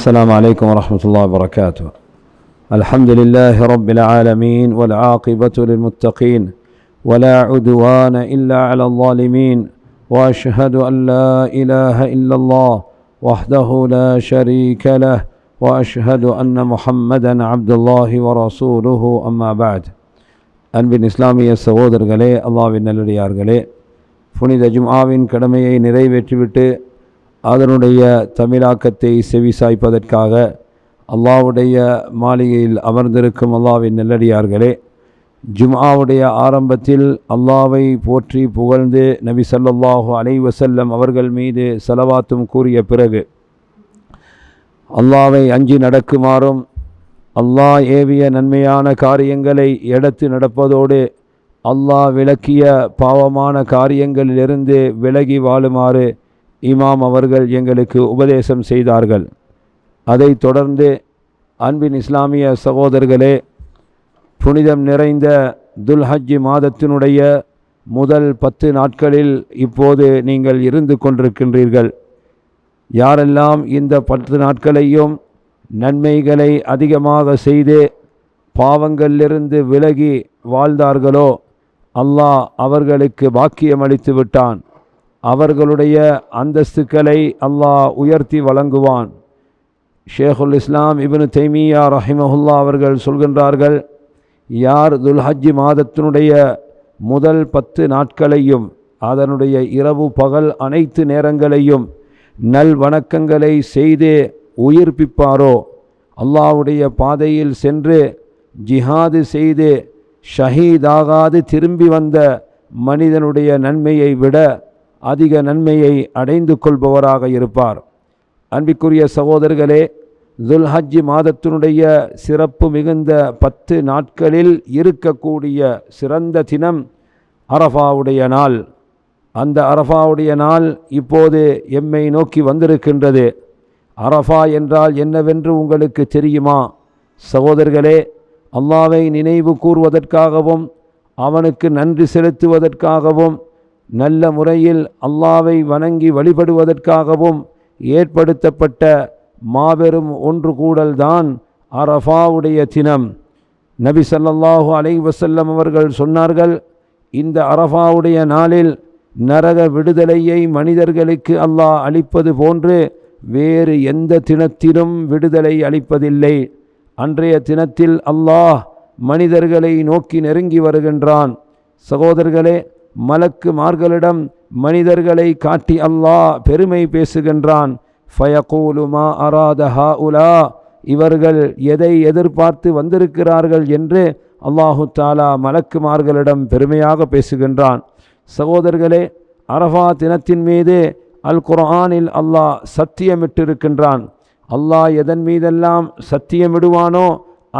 السلام عليكم ورحمة الله وبركاته. الحمد لله رب العالمين والعاقبة للمتقين ولا عدوان إلا على الظالمين وأشهد أن لا إله إلا الله وحده لا شريك له وأشهد أن محمدا عبد الله ورسوله. أما بعد அன்பின் இஸ்லாமிய சகோதரர்களே அல்லாவின் நல்லடியார்களே புனித ஜும்ஆவின் கடமையை நிறைவேற்றிவிட்டு அதனுடைய தமிழாக்கத்தை செவிசாய்ப்பதற்காக அல்லாவுடைய மாளிகையில் அமர்ந்திருக்கும் அல்லாவின் நெல்லடியார்களே ஜும்ஆவுடைய ஆரம்பத்தில் அல்லாவை போற்றி புகழ்ந்து நபி ஸல்லல்லாஹு அலைஹி வஸல்லம் அவர்கள் மீது செலவாத்தும் கூறிய பிறகு அல்லாவை அஞ்சி நடக்குமாறும் அல்லாஹ் ஏவிய நன்மையான காரியங்களை எடுத்து நடப்பதோடு அல்லாஹ் விளக்கிய பாவமான காரியங்களிலிருந்து விலகி வாழுமாறு இமாம் அவர்கள் எங்களுக்கு உபதேசம் செய்தார்கள். அதைத் தொடர்ந்து அன்பின் இஸ்லாமிய சகோதரர்களே புனிதம் நிறைந்த துல்ஹஜ்ஜி மாதத்தினுடைய முதல் பத்து நாட்களில் இப்போது நீங்கள் இருந்து கொண்டிருக்கின்றீர்கள். யாரெல்லாம் இந்த பத்து நாட்களையும் நன்மைகளை அதிகமாக செய்து பாவங்களிலிருந்து விலகி வாழ்ந்தார்களோ அல்லாஹ் அவர்களுக்கு பாக்கியம் அளித்து விட்டான் அவர்களுடைய அந்தஸ்துக்களை அல்லாஹ் உயர்த்தி வழங்குவான். ஷேகுல் இஸ்லாம் இபின் தைமியா ரஹிமஹுல்லா அவர்கள் சொல்கின்றார்கள் யார் துல்ஹஜ்ஜி மாதத்தினுடைய முதல் பத்து நாட்களையும் அதனுடைய இரவு பகல் அனைத்து நேரங்களையும் நல் வணக்கங்களை செய்து உயிர்ப்பிப்பாரோ? அல்லாவுடைய பாதையில் சென்று ஜிஹாது செய்து ஷஹீதாகாது திரும்பி வந்த மனிதனுடைய நன்மையை விட அதிக நன்மையை அடைந்து கொள்பவராக இருப்பார். அன்பிற்குரிய சகோதரர்களே துல்ஹஜ்ஜி மாதத்தினுடைய சிறப்பு மிகுந்த பத்து நாட்களில் இருக்கக்கூடிய சிறந்த தினம் அரஃபாவுடைய நாள். அந்த அரஃபாவுடைய நாள் இப்போது எம்மை நோக்கி வந்திருக்கின்றது. அரஃபா என்றால் என்னவென்று உங்களுக்கு தெரியுமா? சகோதரர்களே அல்லாவை நினைவு கூறுவதற்காகவும் அவனுக்கு நன்றி செலுத்துவதற்காகவும் நல்ல முறையில் அல்லாவை வணங்கி வழிபடுவதற்காகவும் ஏற்படுத்தப்பட்ட மாபெரும் ஒன்று கூடல்தான் அரஃபாவுடைய தினம் நபி ஸல்லல்லாஹு அலை வசல்லம் அவர்கள் சொன்னார்கள் இந்த அரஃபாவுடைய நாளில் நரக விடுதலையை மனிதர்களுக்கு அல்லாஹ் அளிப்பது போன்று வேறு எந்த தினத்திலும் விடுதலை அளிப்பதில்லை. அன்றைய தினத்தில் அல்லாஹ் மனிதர்களை நோக்கி நெருங்கி வருகின்றான். சகோதரர்களே மலக்கு மார்களிடம் மனிதர்களை காட்டி அல்லாஹ் பெருமை பேசுகின்றான். ஃபயகூலுமா அராதஹா உலா இவர்கள் எதை எதிர்பார்த்து வந்திருக்கிறார்கள் என்று அல்லாஹு தாலா மலக்குமார்களிடம் பெருமையாக பேசுகின்றான். சகோதரர்களே அரஃபா தினத்தின் மீது அல் குர்ஆனில் அல்லாஹ் சத்தியமிட்டிருக்கின்றான். அல்லாஹ் எதன் மீதெல்லாம் சத்தியமிடுவானோ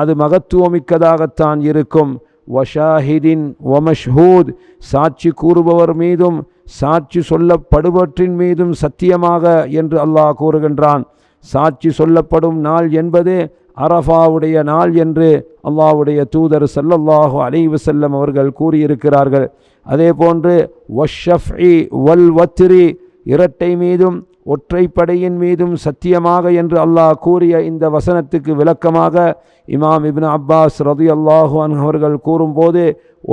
அது மகத்துவமிக்கதாகத்தான் இருக்கும். வஷாஹிதின் ஒமஷ்ஹூத் சாட்சி கூறுபவர் மீதும் சாட்சி சொல்லப்படுவற்றின் மீதும் சத்தியமாக என்று அல்லாஹ் கூறுகின்றான். சாட்சி சொல்லப்படும் நாள் என்பது அரஃபாவுடைய நாள் என்று அல்லாவுடைய தூதர் சல்லல்லாஹு அலைவு செல்லம் அவர்கள் கூறியிருக்கிறார்கள். அதே போன்று வஷஃப்இ வல் வத்ரி இரட்டை மீதும் ஒற்றைப்படையின் மீதும் சத்தியமாக என்று அல்லாஹ் கூறிய இந்த வசனத்துக்கு விளக்கமாக இமாம் இப்னு அப்பாஸ் ரதி அல்லாஹு அவர்கள் கூறும்போது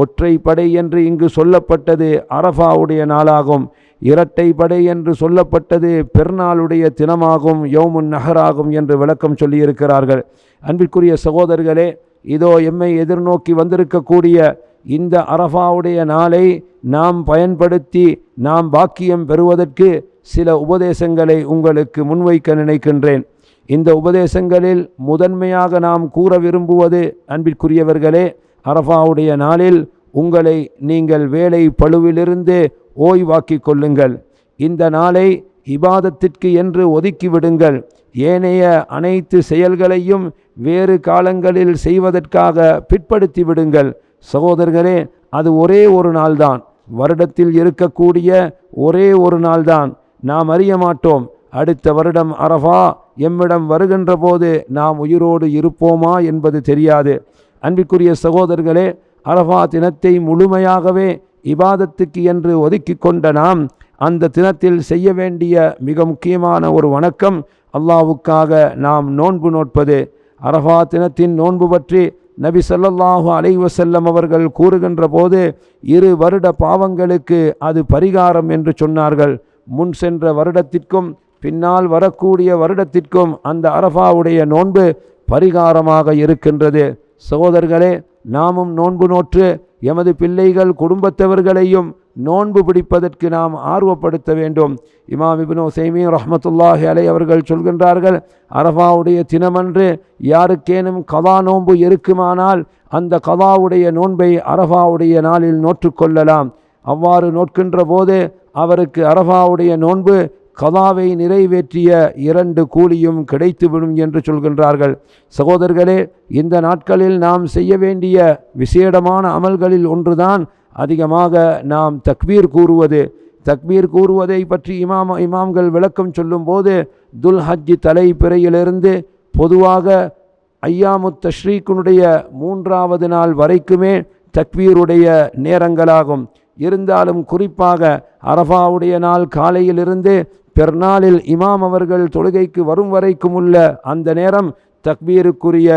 ஒற்றைப்படை என்று இங்கு சொல்லப்பட்டது அரஃபாவுடைய நாளாகும். இரட்டை படை என்று சொல்லப்பட்டது பெருநாளுடைய தினமாகும் யோமுன் நகராகும் என்று விளக்கம் சொல்லியிருக்கிறார்கள். அன்பிற்குரிய சகோதரர்களே இதோ எம்மை எதிர்நோக்கி வந்திருக்கக்கூடிய இந்த அரஃபாவுடைய நாளை நாம் பயன்படுத்தி நாம் பாக்கியம் பெறுவதற்கு சில உபதேசங்களை உங்களுக்கு முன்வைக்க நினைக்கின்றேன். இந்த உபதேசங்களில் முதன்மையாக நாம் கூற விரும்புவது அன்பிற்குரியவர்களே அரஃபாவுடைய நாளில் உங்களை நீங்கள் வேலை பழுவிலிருந்து ஓய்வாக்கிக் கொள்ளுங்கள். இந்த நாளை இபாதத்திற்கு என்று ஒதுக்கிவிடுங்கள் ஏனைய அனைத்து செயல்களையும் வேறு காலங்களில் செய்வதற்காக பிற்படுத்தி விடுங்கள். சகோதரர்களே அது ஒரே ஒரு நாள்தான். வருடத்தில் இருக்கக்கூடிய ஒரே ஒரு நாள்தான். நாம் அறிய மாட்டோம் அடுத்த வருடம் அரஃபா எம்மிடம் வருகின்ற போது நாம் உயிரோடு இருப்போமா என்பது தெரியாது. அன்பிற்குரிய சகோதரர்களே அரஃபா தினத்தை முழுமையாகவே இபாதத்துக்கு என்று ஒதுக்கி கொண்ட நாம் அந்த தினத்தில் செய்ய வேண்டிய மிக முக்கியமான ஒரு வணக்கம் அல்லாவுக்காக நாம் நோன்பு நோட்பது. அரஃபா தினத்தின் நோன்பு பற்றி நபி சொல்லல்லாஹு அலைவசல்லம் அவர்கள் கூறுகின்ற போது இரு வருட பாவங்களுக்கு அது பரிகாரம் என்று சொன்னார்கள். முன் சென்ற வருடத்திற்கும் பின்னால் வரக்கூடிய வருடத்திற்கும் அந்த அரஃபாவுடைய நோன்பு பரிகாரமாக இருக்கின்றது. சகோதரர்களே நாமும் நோன்பு நோற்று எமது பிள்ளைகள் குடும்பத்தவர்களையும் நோன்பு பிடிப்பதற்கு நாம் ஆர்வப்படுத்த வேண்டும். இமாம் இப்னு சைமி ரஹமத்துல்லாஹி அலை அவர்கள் சொல்கின்றார்கள் அரஃபாவுடைய தினமன்று யாருக்கேனும் கதா நோன்பு இருக்குமானால் அந்த கதாவுடைய நோன்பை அரஃபாவுடைய நாளில் நோற்றுக்கொள்ளலாம் அவ்வாறு நோட்கின்ற போது அவருக்கு அரபாவுடைய நோன்பு கதாவை நிறைவேற்றிய இரண்டு கூலியும் கிடைத்துவிடும் என்று சொல்கின்றார்கள். சகோதரர்களே இந்த நாட்களில் நாம் செய்ய வேண்டிய விசேடமான அமல்களில் ஒன்றுதான் அதிகமாக நாம் தக்பீர் கூறுவது. தக்பீர் கூறுவதை பற்றி இமாம் இமாம்கள் விளக்கம் சொல்லும்போது துல் ஹஜ் தலை பிறையிலிருந்து பொதுவாக ஐயாமு தஷ்ரீக்குனுடைய மூன்றாவது நாள் வரைக்குமே தக்பீருடைய நேரங்களாகும். இருந்தாலும் குறிப்பாக அரஃபாவுடைய நாள் காலையிலிருந்து பெருநாளில் இமாம் அவர்கள் தொழுகைக்கு வரும் வரைக்கும் உள்ள அந்த நேரம் தக்பீருக்குரிய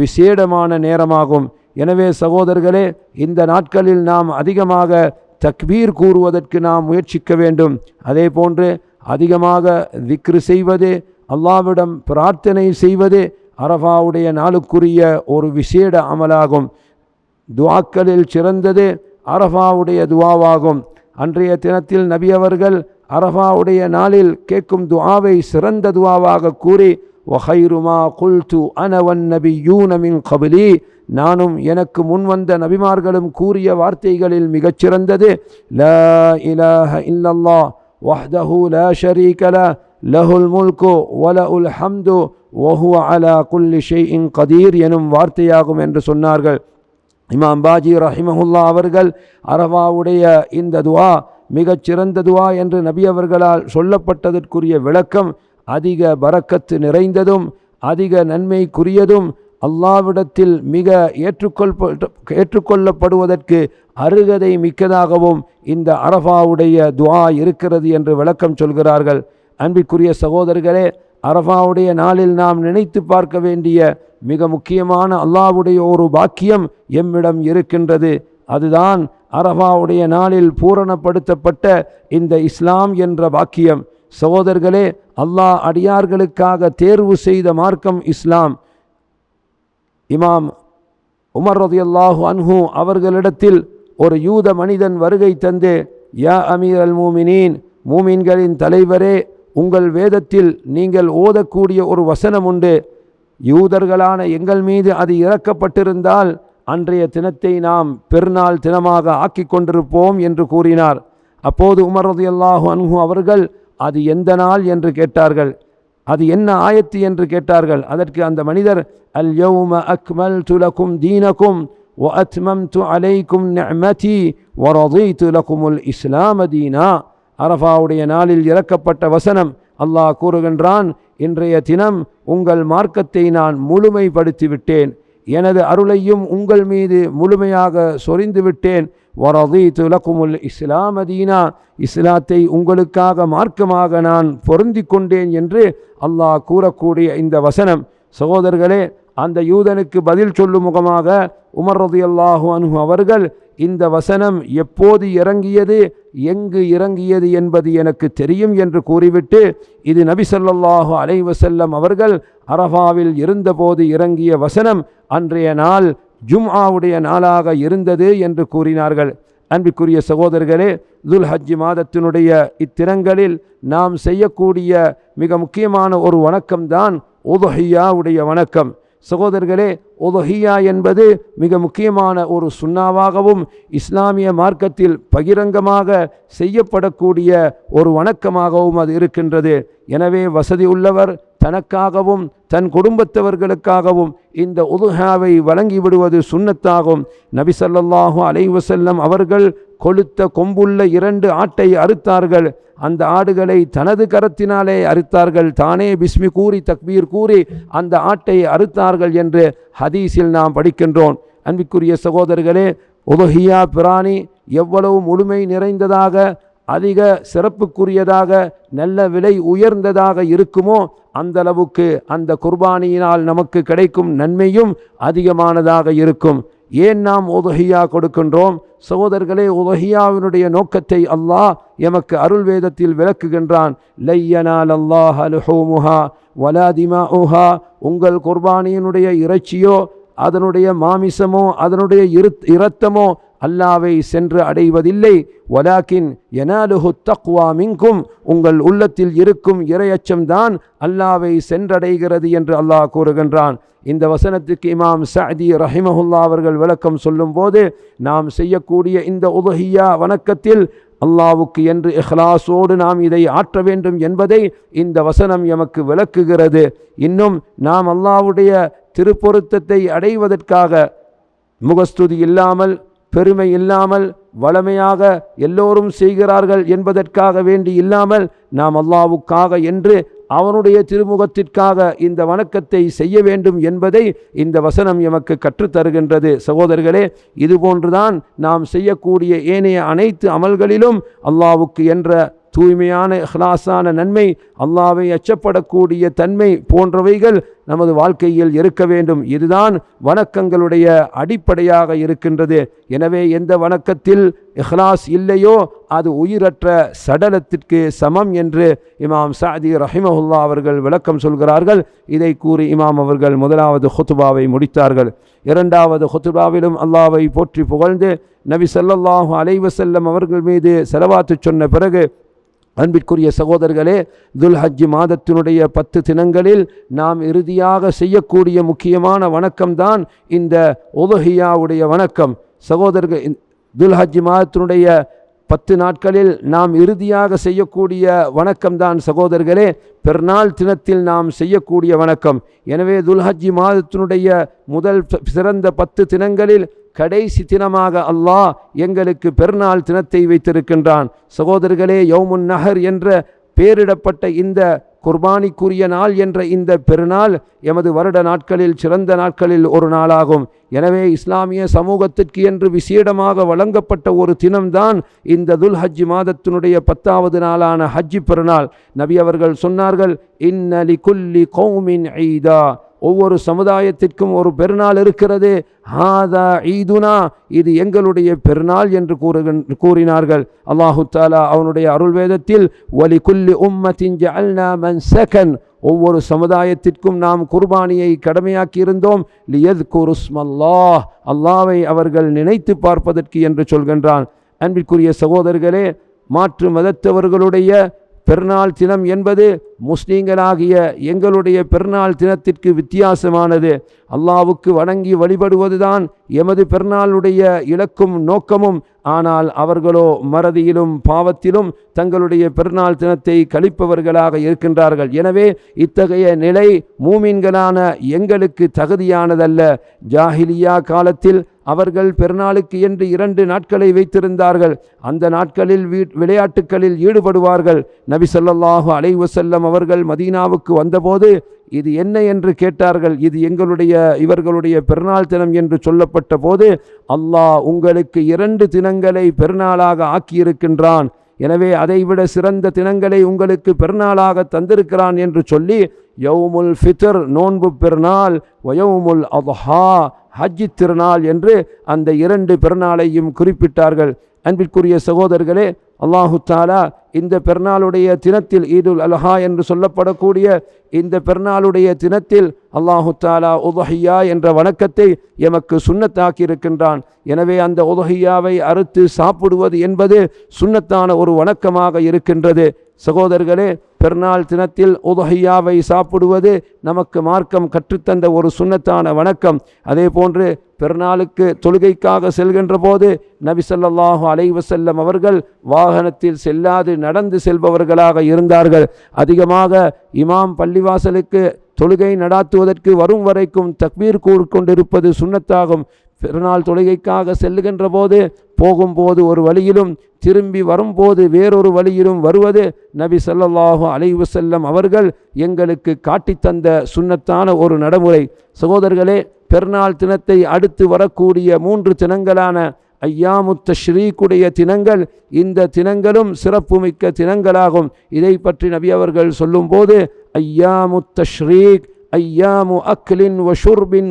விசேடமான நேரமாகும். எனவே சகோதரர்களே இந்த நாட்களில் நாம் அதிகமாக தக்பீர் கூறுவதற்கு நாம் முயற்சிக்க வேண்டும். அதே போன்று அதிகமாக விக்ரு செய்வது அல்லாவிடம் பிரார்த்தனை செய்வது அரபாவுடைய நாளுக்குரிய ஒரு விசேட அமலாகும். துவாக்களில் சிறந்தது அரஃபாவுடைய துவாவாகும். அன்றைய தினத்தில் நபி அவர்கள் அரஃபாவுடைய நாளில் கேட்கும் துவாவை சிறந்த துவாவாக கூறி வஹைருமா குல்து அனவன் நபி யூனமின் கபிலி. நானும் எனக்கு முன்வந்த நபிமார்களும் கூறிய வார்த்தைகளில் மிகச்சிறந்தது ல இலஹ இல்லல்லா வஹ்தஹு ல ஷரீக ல லஹுல் முல்கு வலஉல் ஹம்து வஹுவ அலா குல்லி ஷைஇன் கதீர் எனும் வார்த்தையாகும் என்று சொன்னார்கள். இமாம் பாஜி ரஹிமஹுல்லா அவர்கள் அரவாவுடைய இந்த துவா மிகச் சிறந்த துவா என்று நபி அவர்களால் சொல்லப்பட்டதற்குரிய விளக்கம் அதிக பறக்கத்து நிறைந்ததும் அதிக நன்மைக்குரியதும் அல்லாவிடத்தில் மிக ஏற்றுக்கொள் ஏற்றுக்கொள்ளப்படுவதற்கு அருகதை மிக்கதாகவும் இந்த அரபாவுடைய துவா இருக்கிறது என்று விளக்கம் சொல்கிறார்கள். அன்பிற்குரிய சகோதரர்களே அரபாவுடைய நாளில் நாம் நினைத்து பார்க்க வேண்டிய மிக முக்கியமான அல்லாவுடைய ஒரு பாக்கியம் எம்மிடம் இருக்கின்றது. அதுதான் அரபாவுடைய நாளில் பூரணப்படுத்தப்பட்ட இந்த இஸ்லாம் என்ற பாக்கியம். சகோதரர்களே அல்லாஹ் அடியார்களுக்காக தேர்வு செய்த மார்க்கம் இஸ்லாம். இமாம் உமர் ரதியல்லாஹு அன்ஹு அவர்களிடத்தில் ஒரு யூத மனிதன் வருகை தந்து யா அமீர் அல் மூமினீன் மூமின்களின் தலைவரே உங்கள் வேதத்தில் நீங்கள் ஓதக்கூடிய ஒரு வசனம் உண்டு யூதர்களான எங்கள் மீது அது இறக்கப்பட்டிருந்தால் அன்றைய தினத்தை நாம் பெருநாள் தினமாக ஆக்கி கொண்டிருப்போம் என்று கூறினார் அப்போது உமர் ரதியல்லாஹு அன்ஹு அவர்கள் அது எந்த நாள் என்று கேட்டார்கள் அது என்ன ஆயத்து என்று கேட்டார்கள் அதற்கு அந்த மனிதர் அல் யௌம அக்மல் துலக்கும் தீனக்கும் وأتممت عليكم نعمتي ورضيت لكم الإسلام دينا அரஃபாவுடைய நாளில் இறக்கப்பட்ட வசனம் அல்லாஹ் கூறுகின்றான் இன்றைய தினம் உங்கள் மார்க்கத்தை நான் முழுமைப்படுத்தி விட்டேன் எனது அருளையும் உங்கள் மீது முழுமையாக சொரிந்து விட்டேன் வரதி துலக்குமுல் இஸ்லாம் அதீனா இஸ்லாத்தை உங்களுக்காக மார்க்கமாக நான் பொருந்தி கொண்டேன் என்று அல்லாஹ் கூறக்கூடிய இந்த வசனம். சகோதரர்களே அந்த யூதனுக்கு பதில் சொல்லும் முகமாக உமர் ரதி அல்லாஹு அன்ஹு அவர்கள் இந்த வசனம் எப்போது இறங்கியது எங்கு இறங்கியது என்பது எனக்கு தெரியும் என்று கூறிவிட்டு இது நபி ஸல்லல்லாஹு அலைவசல்லம் அவர்கள் அரபாவில் இருந்தபோது இறங்கிய வசனம் அன்றைய நாள் ஜும்ஆவுடைய நாளாக இருந்தது என்று கூறினார்கள். அன்பிற்குரிய சகோதரர்களே துல் ஹஜ்ஜி மாதத்தினுடைய இத்தினங்களில் நாம் செய்யக்கூடிய மிக முக்கியமான ஒரு வணக்கம்தான் உதுஹியாவுடைய வணக்கம். சகோதரர்களே உதுஹியா என்பது மிக முக்கியமான ஒரு சுண்ணாவாகவும் இஸ்லாமிய மார்க்கத்தில் பகிரங்கமாக செய்யப்படக்கூடிய ஒரு வணக்கமாகவும் அது இருக்கின்றது. எனவே வசதி உள்ளவர் தனக்காகவும் தன் குடும்பத்தவர்களுக்காகவும் இந்த உதுஹாவை வழங்கிவிடுவது சுண்ணத்தாகும். நபி அலைவசல்லம் அவர்கள் கொளுத்த கொம்புள்ள இரண்டு ஆட்டை அறுத்தார்கள். அந்த ஆடுகளை தனது கரத்தினாலே அறுத்தார்கள். தானே பிஸ்மி கூறி தக்பீர் கூறி அந்த ஆட்டை அறுத்தார்கள் என்று ஹதீஸில் நாம் படிக்கின்றோம். அன்பிற்குரிய சகோதரர்களே உதஹியா பிராணி எவ்வளவு முழுமை நிறைந்ததாக அதிக சிறப்புக்குரியதாக நல்ல விலை உயர்ந்ததாக இருக்குமோ அந்த அளவுக்கு அந்த குர்பானியினால் நமக்கு கிடைக்கும் நன்மையும் அதிகமானதாக இருக்கும். ஏன் நாம் உதஹியா கொடுக்கின்றோம்? சகோதரர்களே உதஹியாவினுடைய நோக்கத்தை அல்லாஹ் எமக்கு அருள் வேதத்தில் விளக்குகின்றான் லையனால் அல்லாஹ் அலுஹோமுஹா வலாதிமா உங்கள் குர்பானியினுடைய இறைச்சியோ அதனுடைய மாமிசமோ அதனுடைய இரு இரத்தமோ அல்லாவை சென்று அடைவதில்லை. வலாக்கின் எனாலுஹு தக்வா மிங்கும் உங்கள் உள்ளத்தில் இருக்கும் இரையச்சம்தான் அல்லாவை சென்றடைகிறது என்று அல்லாஹ் கூறுகின்றான். இந்த வசனத்துக்கு இமாம் சஅதி ரஹிமஹுல்லா அவர்கள் விளக்கம் சொல்லும்போது நாம் செய்யக்கூடிய இந்த உதஹியா வணக்கத்தில் அல்லாவுக்கு என்று இஹ்லாஸோடு நாம் இதை ஆற்ற வேண்டும் என்பதை இந்த வசனம் எமக்கு விளக்குகிறது. இன்னும் நாம் அல்லாவுடைய திருப்பொருத்தத்தை அடைவதற்காக முகஸ்துதி இல்லாமல் பெருமை இல்லாமல் வளமையாக எல்லோரும் செய்கிறார்கள் என்பதற்காக வேண்டி இல்லாமல் நாம் அல்லாவுக்காக என்று அவனுடைய திருமுகத்திற்காக இந்த வணக்கத்தை செய்ய வேண்டும் என்பதை இந்த வசனம் எமக்கு கற்றுத்தருகின்றது. சகோதரர்களே இதுபோன்றுதான் நாம் செய்யக்கூடிய ஏனைய அனைத்து அமல்களிலும் அல்லாவுக்கு என்ற தூய்மையான இஹ்லாஸான நன்மை அல்லாவை அச்சப்படக்கூடிய தன்மை போன்றவைகள் நமது வாழ்க்கையில் இருக்க வேண்டும். இதுதான் வணக்கங்களுடைய அடிப்படையாக இருக்கின்றது. எனவே எந்த வணக்கத்தில் இஹ்லாஸ் இல்லையோ அது உயிரற்ற சடலத்திற்கு சமம் என்று இமாம் சாதி ரஹிமஹுல்லா அவர்கள் விளக்கம் சொல்கிறார்கள். இதை கூறி இமாம் அவர்கள் முதலாவது ஹொத்துபாவை முடித்தார்கள். இரண்டாவது ஹொத்துபாவிலும் அல்லாவை போற்றி புகழ்ந்து நபி ஸல்லல்லாஹு அலைவசல்லம் அவர்கள் மீது செலவாத்து சொன்ன பிறகு அன்பிற்குரிய சகோதரர்களே துல்ஹஜ் மாதத்தினுடைய பத்து தினங்களில் நாம் இறுதியாக செய்யக்கூடிய முக்கியமான வணக்கம்தான் இந்த ஒதுஹியாவுடைய வணக்கம். சகோதரர்கள் துல்ஹஜ் மாதத்தினுடைய பத்து நாட்களில் நாம் இறுதியாக செய்யக்கூடிய வணக்கம்தான் சகோதரர்களே பெருநாள் தினத்தில் நாம் செய்யக்கூடிய வணக்கம். எனவே துல்ஹஜ்ஜி மாதத்தினுடைய முதல் சிறந்த பத்து தினங்களில் கடைசி தினமாக அல்லாஹ் எங்களுக்கு பெருநாள் தினத்தை வைத்திருக்கின்றான். சகோதரர்களே யௌமுன் நகர் என்ற பேரிடப்பட்ட இந்த குர்பானிக்குரிய நாள் என்ற இந்த பெருநாள் எமது வருட நாட்களில் சிறந்த நாட்களில் ஒரு நாளாகும். எனவே இஸ்லாமிய சமூகத்திற்கு என்று விசேடமாக வழங்கப்பட்ட ஒரு தினம்தான் இந்த துல் ஹஜ் மாதத்தினுடைய பத்தாவது நாளான ஹஜ்ஜி பெருநாள். நபி அவர்கள் சொன்னார்கள் இன்னலி குல்லி கௌமின் ஐதா ஒவ்வொரு சமுதாயத்திற்கும் ஒரு பெருநாள் இருக்கிறது. ஹாதா ஈதுனா இது எங்களுடைய பெருநாள் என்று கூறுகின் கூறினார்கள். அல்லாஹு தாலா அவனுடைய அருள் வேதத்தில் ஒலி குல்லி உம்மத்தின் ஜஅல்னா மன் செகன். ஒவ்வொரு சமுதாயத்திற்கும் நாம் குர்பானியை கடமையாக்கி இருந்தோம் லியத் குருஸ்மல்லா அல்லாவை அவர்கள் நினைத்து பார்ப்பதற்கு என்று சொல்கின்றான். அன்பிற்குரிய சகோதரர்களே மாற்று மதத்தவர்களுடைய பெருநாள் தினம் என்பது முஸ்லீம்களாகிய எங்களுடைய பெருநாள் தினத்திற்கு வித்தியாசமானது. அல்லாவுக்கு வணங்கி வழிபடுவதுதான் எமது பெருநாளுடைய இலக்கும் நோக்கமும். ஆனால் அவர்களோ மறதியிலும் பாவத்திலும் தங்களுடைய பெருநாள் தினத்தை கழிப்பவர்களாக இருக்கின்றார்கள். எனவே இத்தகைய நிலை மூமின்களான எங்களுக்கு தகுதியானதல்ல. ஜாஹிலியா காலத்தில் அவர்கள் பெருநாளுக்கு என்று இரண்டு நாட்களை வைத்திருந்தார்கள். அந்த நாட்களில் வீ விளையாட்டுகளில் ஈடுபடுவார்கள். நபி ஸல்லல்லாஹு அலைஹி அவர்கள் மதீனாவுக்கு வந்தபோது இது என்ன என்று கேட்டார்கள் இது எங்களுடைய இவர்களுடைய பெருநாள் தினம் என்று சொல்லப்பட்ட போது அல்லாஹ் உங்களுக்கு இரண்டு தினங்களை பெருநாளாக ஆக்கியிருக்கின்றான். எனவே அதைவிட சிறந்த தினங்களை உங்களுக்கு பெருநாளாக தந்திருக்கிறான் என்று சொல்லி யவுமுல் ஃபித்ர் நோன்பு பெருநாள் வயவுமுல் அத்ஹா ஹஜ்ஜி திருநாள் என்று அந்த இரண்டு பெருநாளையும் குறிப்பிட்டார்கள். அன்பிற்குரிய சகோதரர்களே அல்லாஹு தாலா இந்த பெருநாளுடைய தினத்தில் ஈதுல் அல்ஹா என்று சொல்லப்படக்கூடிய இந்த பெருநாளுடைய தினத்தில் அல்லாஹு தாலா உதஹியா என்ற வணக்கத்தை எமக்கு சுண்ணத்தாக்கி இருக்கின்றான் எனவே அந்த உதஹியாவை அறுத்து சாப்பிடுவது என்பது சுண்ணத்தான ஒரு வணக்கமாக இருக்கின்றது. சகோதரர்களே பெருநாள் தினத்தில் உதஹியாவை சாப்பிடுவது நமக்கு மார்க்கம் கற்றுத்தந்த ஒரு சுண்ணத்தான வணக்கம். அதே போன்று பெருநாளுக்கு தொழுகைக்காக செல்கின்ற போது நபி அலைவசல்லம் அவர்கள் வாகனத்தில் செல்லாது நடந்து செல்பவர்களாக இருந்தார்கள். அதிகமாக இமாம் பள்ளிவாசலுக்கு தொழுகை நடாத்துவதற்கு வரும் வரைக்கும் தக்பீர் கூறிக்கொண்டிருப்பது சுண்ணத்தாகும். பெருநாள் தொழுகைக்காக செல்லுகின்ற போது போகும்போது ஒரு வழியிலும் திரும்பி வரும்போது வேறொரு வழியிலும் வருவது நபி ஸல்லல்லாஹு அலைவு செல்லம் அவர்கள் எங்களுக்கு காட்டித்தந்த சுண்ணத்தான ஒரு நடைமுறை. சகோதரர்களே பெருநாள் தினத்தை அடுத்து வரக்கூடிய மூன்று தினங்களான ஐயாமுத்த ஸ்ரீக்குடைய தினங்கள் இந்த தினங்களும் சிறப்புமிக்க தினங்களாகும். இதை பற்றி நபி அவர்கள் சொல்லும்போது ஐயாமுத்த ஸ்ரீக் ஐயாமு அக்லின் வ ஷுர்பின்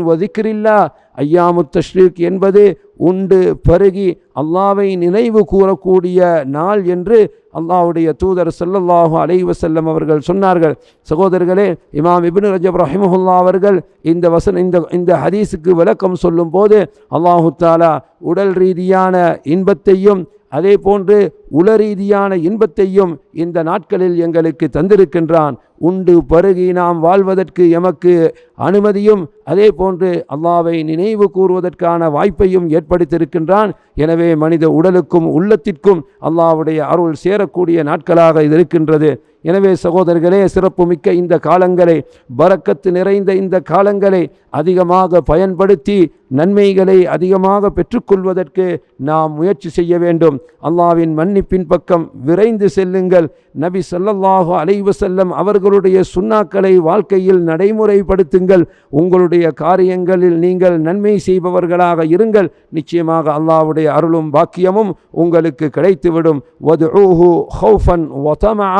ஐயாமுத்த ஸ்ரீக் என்பது உண்டு பருகி அல்லாவை நினைவு கூறக்கூடிய நாள் என்று அல்லாஹ்வுடைய தூதர் செல்லல்லாஹு அலைஹி வஸல்லம் அவர்கள் சொன்னார்கள். சகோதரர்களே இமாம் இபின் ரஜப் ரஹிமஹுல்லா அவர்கள் இந்த வசன இந்த இந்த ஹதீஸுக்கு விளக்கம் சொல்லும்போது அல்லாஹு தாலா உடல் ரீதியான இன்பத்தையும் அதே போன்று உளரீதியான இன்பத்தையும் இந்த நாட்களில் எங்களுக்கு தந்திருக்கின்றான். உண்டு பருகி நாம் வாழ்வதற்கு எமக்கு அனுமதியும் அதே போன்று அல்லாவை நினைவு கூறுவதற்கான வாய்ப்பையும் ஏற்படுத்தியிருக்கின்றான். எனவே மனித உடலுக்கும் உள்ளத்திற்கும் அல்லாவுடைய அருள் சேரக்கூடிய நாட்களாக இது இருக்கின்றது. எனவே சகோதரர்களே சிறப்புமிக்க இந்த காலங்களை பறக்கத்து நிறைந்த இந்த காலங்களை அதிகமாக பயன்படுத்தி நன்மைகளை அதிகமாக பெற்றுக்கொள்வதற்கு நாம் முயற்சி செய்ய வேண்டும். அல்லாவின் மன்னிப்பின் பக்கம் விரைந்து செல்லுங்கள். நபி ஸல்லல்லாஹு அலைவசல்லம் அவர்களுடைய சுண்ணாக்களை வாழ்க்கையில் நடைமுறைப்படுத்துங்கள். உங்களுடைய காரியங்களில் நீங்கள் நன்மை செய்பவர்களாக இருங்கள். நிச்சயமாக அல்லாஹ்வுடைய அருளும் பாக்கியமும் உங்களுக்கு கிடைத்துவிடும். வதுஊஹு ஹௌஃபன் ஒதமா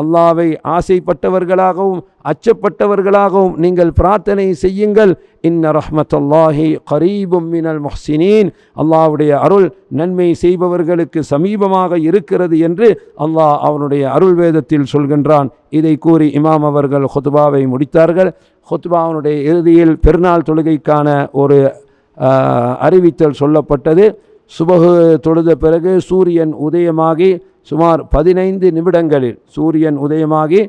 அல்லாவை ஆசைப்பட்டவர்களாகவும் அச்சப்பட்டவர்களாகவும் நீங்கள் பிரார்த்தனை செய்யுங்கள். இன்ன ரஹ்மத்தல்லாஹி கரீபும் மினல் முஹ்சினீன். அல்லாஹ்வுடைய அருள் நன்மை செய்பவர்களுக்கு சமீபமாக இருக்கிறது என்று அல்லாஹ் அவனுடைய அருள் வேதத்தில் சொல்கின்றான். இதை கூறி இமாம் அவர்கள் ஹொத்பாவை முடித்தார்கள். ஹொத்பாவனுடைய இறுதியில் பெருநாள் தொழுகைக்கான ஒரு அறிவித்தல் சொல்லப்பட்டது. சுபகு தொழுத பிறகு சூரியன் உதயமாகி சுமார் பதினைந்து நிமிடங்களில் சூரியன் உதயமாகி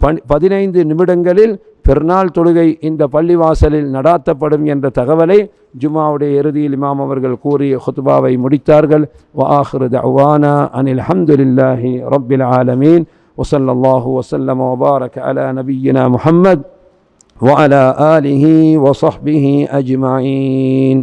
பன் பதினைந்து நிமிடங்களில் பெருநாள் தொழுகை இந்த பள்ளிவாசலில் நடாத்தப்படும் என்ற தகவலை ஜுமாவுடைய இறுதியில் இமாம் அவர்கள் கூறி ஹுத்பாவை முடித்தார்கள் வாஹிரு தவானா அனில் அஹமதுல்லாஹி ரப்பில் ஆலமீன் وصلى الله وسلم وبارك على نبينا محمد وعلى آله وصحبه أجمعين